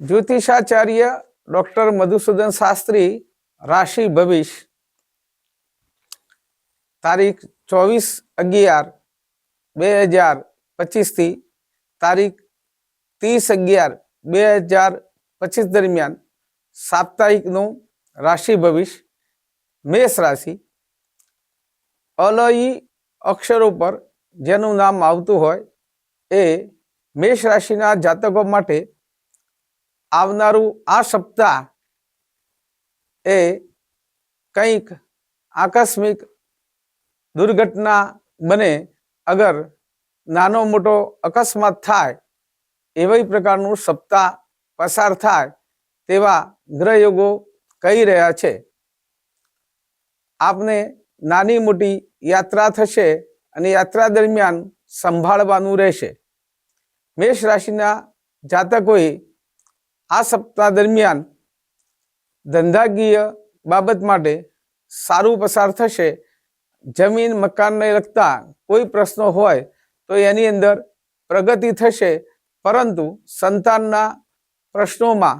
જ્યોતિષાચાર્ય doctor Madhusudan Shastri રાશિ ભવિષ તારીખ ચોવીસ અગિયાર બે હજાર પચીસથી તારીખ ત્રીસ અગિયાર બે હજાર પચીસ દરમિયાન સાપ્તાહિકનું રાશિ ભવિષ મેષ રાશિ અલયી અક્ષરો પર જેનું નામ આવતું હોય એ મેષ રાશિના જાતકો માટે આવનારું આ સપ્તાહ એ કંઈક આકસ્મિક દુર્ઘટના બને. અગર નાનો મોટો અકસ્માત થાય એવી પ્રકારનું સપ્તાહ પસાર થાય તેવા ગ્રહયોગો કહી રહ્યા છે. આપને નાની મોટી યાત્રા થશે અને યાત્રા દરમિયાન સંભાળવાનું રહેશે. મેષ રાશિના જાતકોએ આ સપ્તાહ દરમિયાન ધંધાકીય બાબત માટે સારું પસાર થશે. જમીન મકાનને લગતા કોઈ પ્રશ્નો હોય તો એની અંદર પ્રગતિ થશે. પરંતુ સંતાનના પ્રશ્નોમાં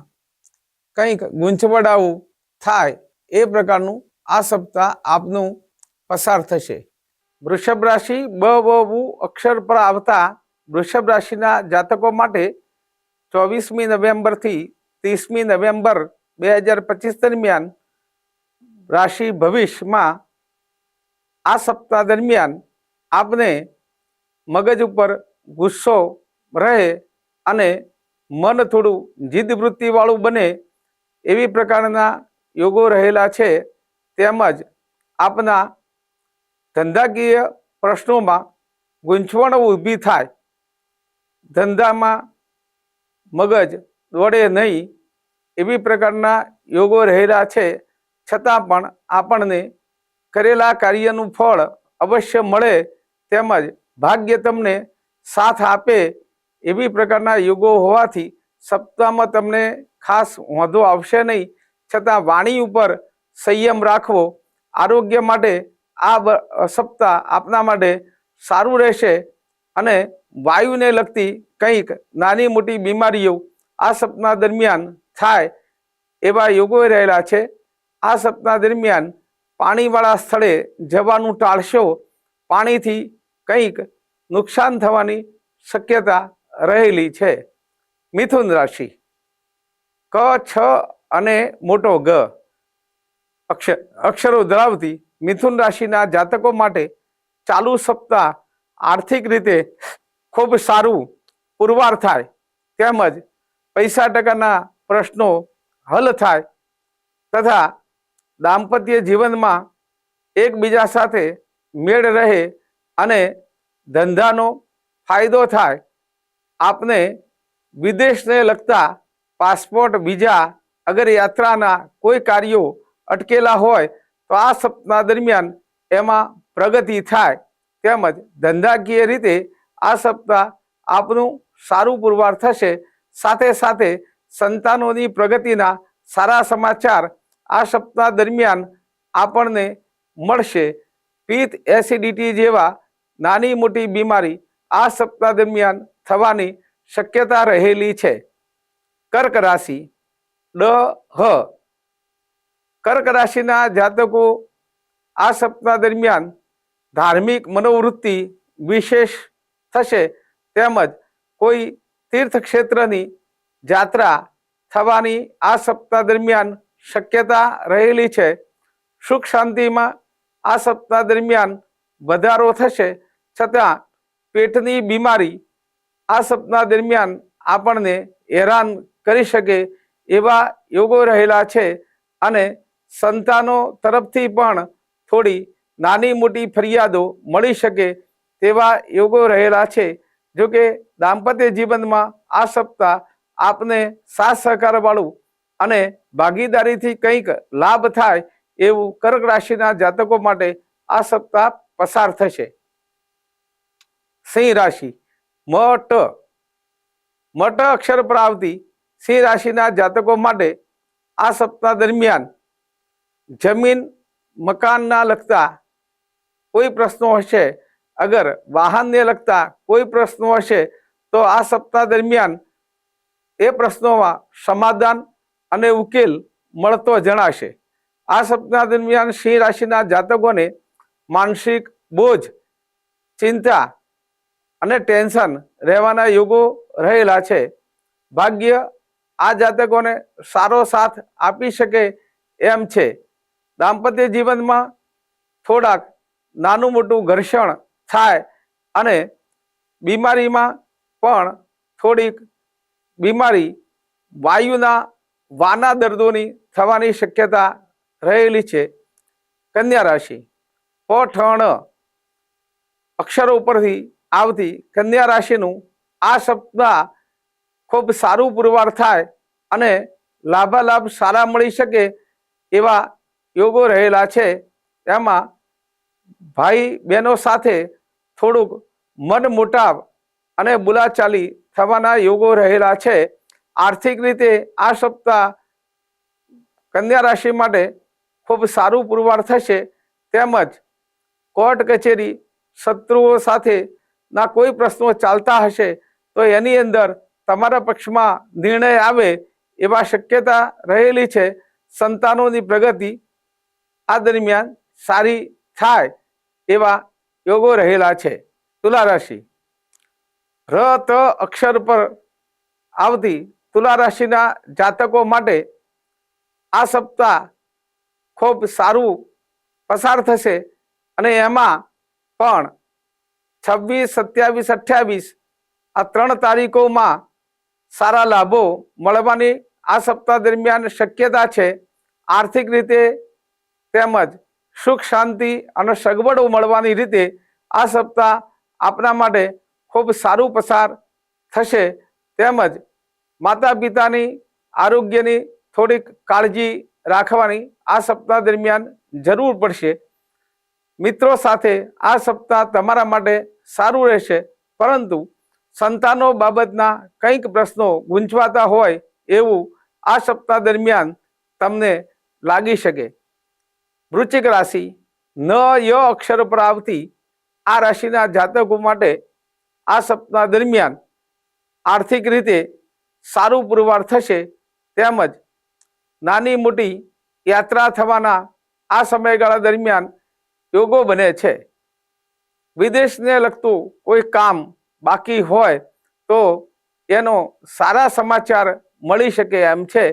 કંઈક ગૂંચવડાવું થાય એ પ્રકારનું આ સપ્તાહ આપનું પસાર થશે. વૃષભ રાશિ બ વ અક્ષર પર આવતા વૃષભ રાશિના જાતકો માટે ચોવીસમી નવેમ્બરથી ત્રીસમી નવેમ્બર બે હજાર પચીસ દરમિયાન રાશિ ભવિષ્યમાં આ સપ્તાહ દરમિયાન આપને મગજ ઉપર ગુસ્સો રહે અને મન થોડું જીદ વૃત્તિવાળું બને એવી પ્રકારના યોગો રહેલા છે. તેમજ આપના ધંધાકીય પ્રશ્નોમાં ગૂંચવણો ઊભી થાય. ધંધામાં મગજ દોડે નહીં એવી પ્રકારના યોગો રહેલા છે. છતાં પણ આપણને કરેલા કાર્યનું ફળ અવશ્ય મળે તેમજ ભાગ્ય તમને સાથ આપે એવી પ્રકારના યોગો હોવાથી સપ્તાહમાં તમને ખાસ વાંધો આવશે નહીં. છતાં વાણી ઉપર સંયમ રાખવો આરોગ્ય માટે આ સપ્તાહ આપના માટે સારું રહેશે. અને વાયુને લગતી કંઈક નાની મોટી બીમારીઓ આ સપ્તાહ દરમિયાન થાય એવા યોગો રહેલા છે. આ સપ્તાહ દરમિયાન પાણીવાળા સ્થળે જવાનું ટાળશો, પાણીથી કંઈક નુકસાન થવાની શક્યતા રહેલી છે. મિથુન રાશિ. ક, છ અને મોટો ગ. અક્ષર અક્ષરો ધરાવતી મિથુન રાશિના જાતકો માટે ચાલુ સપ્તાહ આર્થિક રીતે ખૂબ સારું પુરવાર થાય તેમજ પૈસા ટકાના પ્રશ્નો હલ થાય તથા દાંપત્ય જીવનમાં એકબીજા સાથે મેળ રહે અને ધંધાનો ફાયદો થાય. આપને વિદેશને લગતા પાસપોર્ટ બીજા અગર યાત્રાના કોઈ કાર્યો અટકેલા હોય તો આ સપ્તાહ દરમિયાન એમાં પ્રગતિ થાય. તેમજ ધંધાકીય રીતે આ સપ્તાહ આપનું સારું પુરવાર થશે. સાથે સાથે સંતાનોની પ્રગતિના સારા સમાચાર આ સપ્તાહ દરમિયાન આપણને મળશે. પિત્ત એસિડિટી જેવા નાની મોટી બીમારી આ સપ્તાહ દરમિયાન થવાની શક્યતા રહેલી છે. કર્ક રાશિ ડ હ. કર્ક રાશિના જાતકો આ સપ્તાહ દરમિયાન ધાર્મિક મનોવૃત્તિ વિશેષ થશે તેમજ કોઈ તીર્થ ક્ષેત્રની જાત્રા થવાની આ સપ્તાહ દરમિયાન શક્યતા રહેલી છે. સુખ શાંતિમાં આ સપ્તાહ દરમિયાન વધારો થશે. છતાં પેટની બીમારી આ સપ્તાહ દરમિયાન આપણને હેરાન કરી શકે એવા યોગો રહેલા છે અને સંતાનો તરફથી પણ થોડી નાની મોટી ફરિયાદો મળી શકે તેવા યોગો રહેલા છે. જો કે દાંપત્ય જીવનમાં આ સપ્તાહ આપને સાથ સહકાર વાળું અને ભાગીદારીથી કંઈક લાભ થાય એવું કર્ક રાશિના જાતકો માટે આ સપ્તાહ પસાર થશે. સિંહ રાશિ. મટ મટ અક્ષર પર આવતી સિંહ રાશિના જાતકો માટે આ સપ્તાહ દરમિયાન જમીન મકાનના લગતા કોઈ પ્રશ્નો હશે, અગર વાહનને લગતા કોઈ પ્રશ્નો હશે, તો આ સપ્તાહ દરમિયાન એ પ્રશ્નોમાં સમાધાન અને ઉકેલ મળતો જણાશે. આ સપ્તાહ દરમિયાન સિંહ રાશિના જાતકોને માનસિક બોજ, ચિંતા અને ટેન્શન રહેવાના યોગો રહેલા છે. ભાગ્ય આ જાતકોને સારો સાથ આપી શકે એમ છે. દાંપત્ય જીવનમાં થોડાક નાનું મોટું ઘર્ષણ થાય અને બીમારીમાં પણ થોડીક બીમારી વાયુના વાના દર્દોની થવાની શક્યતા રહેલી છે. કન્યા રાશિ. પઠણ. અક્ષરો ઉપરથી આવતી કન્યા રાશિનું આ સપ્તાહ ખૂબ સારું પુરવાર થાય અને લાભાલાભ સારા મળી શકે એવા યોગો રહેલા છે. એમાં ભાઈ બહેનો સાથે થોડુંક મન મોટાવ અને બોલાચાલી થવાના યોગો રહેલા છે. આર્થિક રીતે આ સપ્તાહ કન્યા રાશિ માટે ખૂબ સારું પુરવાર થશે. તેમજ કોર્ટ કચેરી શત્રુઓ સાથેના કોઈ પ્રશ્નો ચાલતા હશે તો એની અંદર તમારા પક્ષમાં નિર્ણય આવે એવા શક્યતા રહેલી છે. સંતાનોની પ્રગતિ આ દરમિયાન સારી થાય. એવા યોગો રહેલા છે. તુલા રાશિ. ર ત અક્ષર પર આવતી તુલા રાશિના જાતકો માટે આ સપ્તાહ ખૂબ સારું પસાર થશે અને એમાં પણ છવ્વીસ, સત્યાવીસ, અઠ્યાવીસ આ ત્રણ તારીખોમાં સારા લાભો મળવાની આ સપ્તાહ દરમિયાન શક્યતા છે. આર્થિક રીતે તેમજ સુખ, શાંતિ અને સગવડો મળવાની રીતે આ સપ્તાહ આપના માટે ખૂબ સારું પસાર થશે. તેમજ માતા પિતાની આરોગ્યની થોડીક કાળજી રાખવાની આ સપ્તાહ દરમિયાન જરૂર પડશે. મિત્રો સાથે આ સપ્તાહ તમારા માટે સારું રહેશે, પરંતુ સંતાનો બાબતના કંઈક પ્રશ્નો ગુંચવાતા હોય એવું આ સપ્તાહ દરમિયાન તમને લાગી શકે. વૃશ્ચિક રાશિ ન ય અક્ષર પર આવતી આ રાશિના જાતકો માટે આ સપ્તાહ દરમિયાન આર્થિક રીતે સારું પુરવાર થશે. તેમજ નાની મોટી યાત્રા થવાના આ સમયગાળા દરમિયાન યોગો બને છે. વિદેશને લગતું કોઈ કામ બાકી હોય તો એનો સારા સમાચાર મળી શકે એમ છે.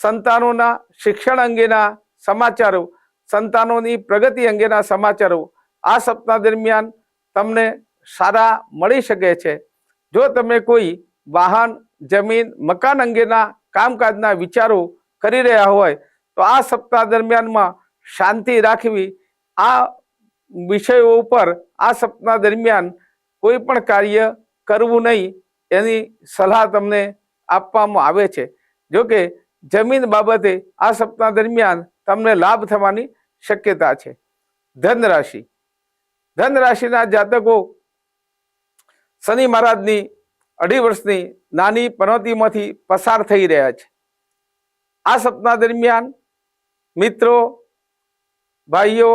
સંતાનોના શિક્ષણ અંગેના સમાચારો સંતાનોની પ્રગતિ અંગેના સમાચારો આ સપ્તાહ દરમિયાન તમને સારા મળી શકે છે. જો તમે કોઈ વાહન, જમીન, મકાન અંગેના કામકાજના વિચારો કરી રહ્યા હોય, તો આ સપ્તાહ દરમિયાનમાં શાંતિ રાખવી આ વિષયો ઉપર આ સપ્તાહ દરમિયાન કોઈ પણ કાર્ય કરવું નહીં એની સલાહ તમને આપવામાં આવે છે. જોકે જમીન બાબતે આ સપ્તાહ દરમિયાન તમને લાભ થવાની શક્યતા છે. ધન રાશિ ધન રાશિના જાતકો શનિ મહારાજની અઢી વર્ષની નાની પનોતીમાંથી પસાર થઈ રહ્યા છે. આ સપ્તાહ દરમિયાન મિત્રો, ભાઈઓ,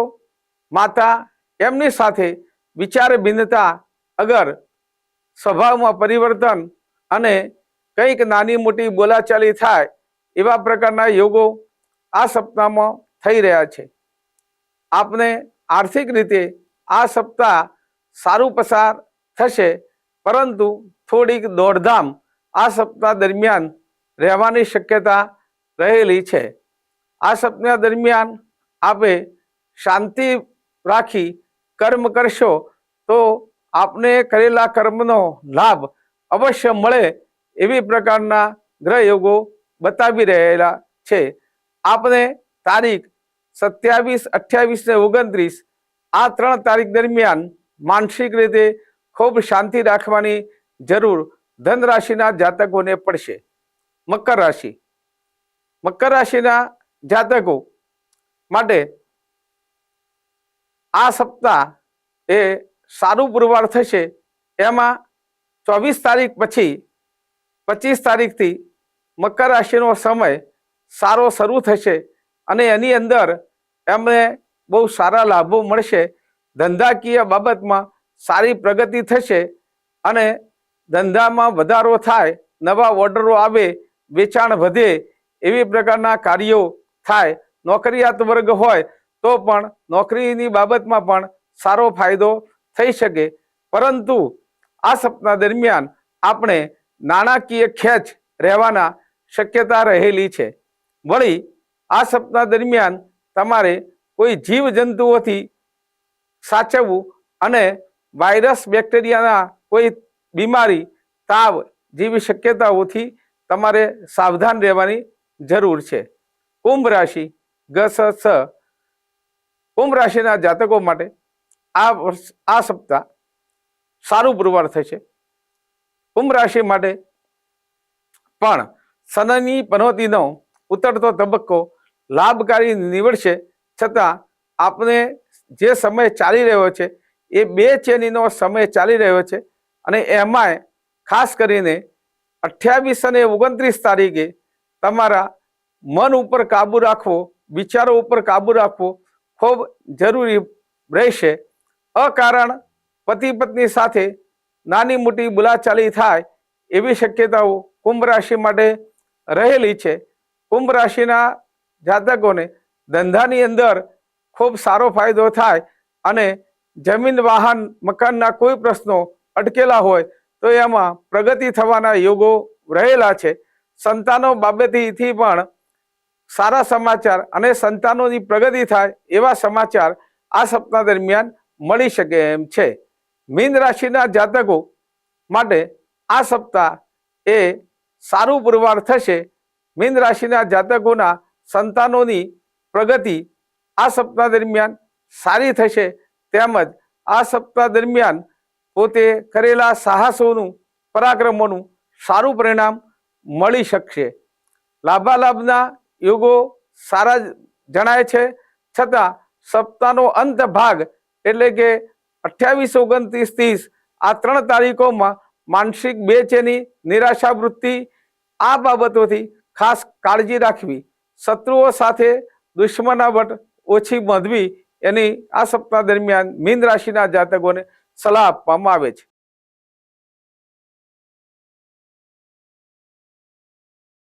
માતા એમની સાથે વિચાર ભિન્નતા અગર સ્વભાવમાં પરિવર્તન અને કંઈક નાની મોટી બોલાચાલી થાય એવા પ્રકારના યોગો આ સપ્તાહમાં થઈ રહ્યા છે. આપને આર્થિક રીતે આ સપ્તાહ સારું પસાર થશે. પરંતુ થોડીક દોડધામ આ સપ્તાહ દરમિયાન રહેવાની શક્યતા રહેલી છે. આ સપ્તાહ દરમિયાન આપે શાંતિ રાખી કર્મ કરશો તો આપને કરેલા કર્મનો લાભ અવશ્ય મળે એવી પ્રકારના ગ્રહ યોગો બતાવી રહેલા છે. આપને તારીખ સત્યાવીસ, અઠ્યાવીસ ને ઓગણત્રીસ આ ત્રણ તારીખ દરમિયાન માનસિક રીતે ખૂબ શાંતિ રાખવાની જરૂર ધન રાશિના જાતકોને પડશે. મકર રાશિ. મકર રાશિના જાતકો માટે આ સપ્તાહ એ સારું પુરવાર થશે. એમાં ચોવીસ તારીખ પછી, પચીસ તારીખથી મકર રાશિનો સમય સારો શરૂ થશે અને એની અંદર એમને બહુ સારા લાભો મળશે. ધંધાકીય બાબતમાં સારી પ્રગતિ થશે અને ધંધામાં વધારો થાય, નવા ઓર્ડરો આવે, વેચાણ વધે એવી પ્રકારના કાર્યો થાય. નોકરિયાત વર્ગ હોય તો પણ નોકરીની બાબતમાં પણ સારો ફાયદો થઈ શકે. પરંતુ આ સપ્તાહ દરમિયાન આપણે નાણાકીય ખેંચ રહેવાના શક્યતા રહેલી છે. વળી આ સપ્તાહ દરમિયાન તમારે કોઈ જીવ જંતુઓથી સાચવવું અને વાયરસ બેક્ટેરિયાના કોઈ બીમારી, તાવ જેવી શક્યતાઓથી તમારે સાવધાન રહેવાની જરૂર છે. કુંભ રાશિ ગસ સ કુંભ રાશિના જાતકો માટે આ વર્ષ, આ સપ્તાહ સારું પુરવાર થશે. કુંભ રાશિ માટે પણ સનની પનોતીનો ઉતરતો તબક્કો લાભકારી નીવડશે. છતાં આપને જે સમય ચાલી રહ્યો છે, એ બે ચેનીનો સમય ચાલી રહ્યો છે અને એમાંય ખાસ કરીને અઠ્યાવીસ અને ઓગણત્રીસ તારીખે તમારા મન ઉપર કાબુ રાખવો, વિચારો ઉપર કાબુ રાખવો ખૂબ જરૂરી રહેશે. અકારણ પતિ પત્ની સાથે નાની મોટી બોલાચાલી થાય એવી શક્યતાઓ કુંભ રાશિ માટે રહેલી છે. કુંભ રાશિના જાતકોને ધંધાની અંદર ખૂબ સારો ફાયદો થાય અને જમીન, વાહન, મકાનના કોઈ પ્રશ્નો અટકેલા હોય તો એમાં પ્રગતિ થવાના યોગો રહેલા છે. સંતાનો બાબતેથી પણ સારા સમાચાર અને સંતાનોની પ્રગતિ થાય એવા સમાચાર આ સપ્તાહ દરમિયાન મળી શકે એમ છે. મીન રાશિના જાતકો માટે આ સપ્તાહ એ સારું પુરવાર થશે. મીન રાશિના જાતકોના સંતાનોની પ્રગતિ આ સપ્તાહ દરમિયાન સારી થશે. તેમજ આ સપ્તાહ દરમિયાન પોતે કરેલા સાહસોનું, પરાક્રમોનું સારું પરિણામ મળી શકશે. લાભાલાભના યોગો સારા જણાય છે. છતાં સપ્તાહનો અંત ભાગ એટલે કે અઠ્યાવીસ, ઓગણત્રીસ, ત્રીસ આ ત્રણ તારીખોમાં માનસિક બેચેની નિરાશા વૃત્તિ આ બાબતોથી ખાસ કાળજી રાખવી. શત્રુઓ સાથે દુશ્મનાવટ ઓછી બાંધવી એની આ સપ્તાહ દરમિયાન મીન રાશિના જાતકોને સલાહ આપવામાં આવે છે.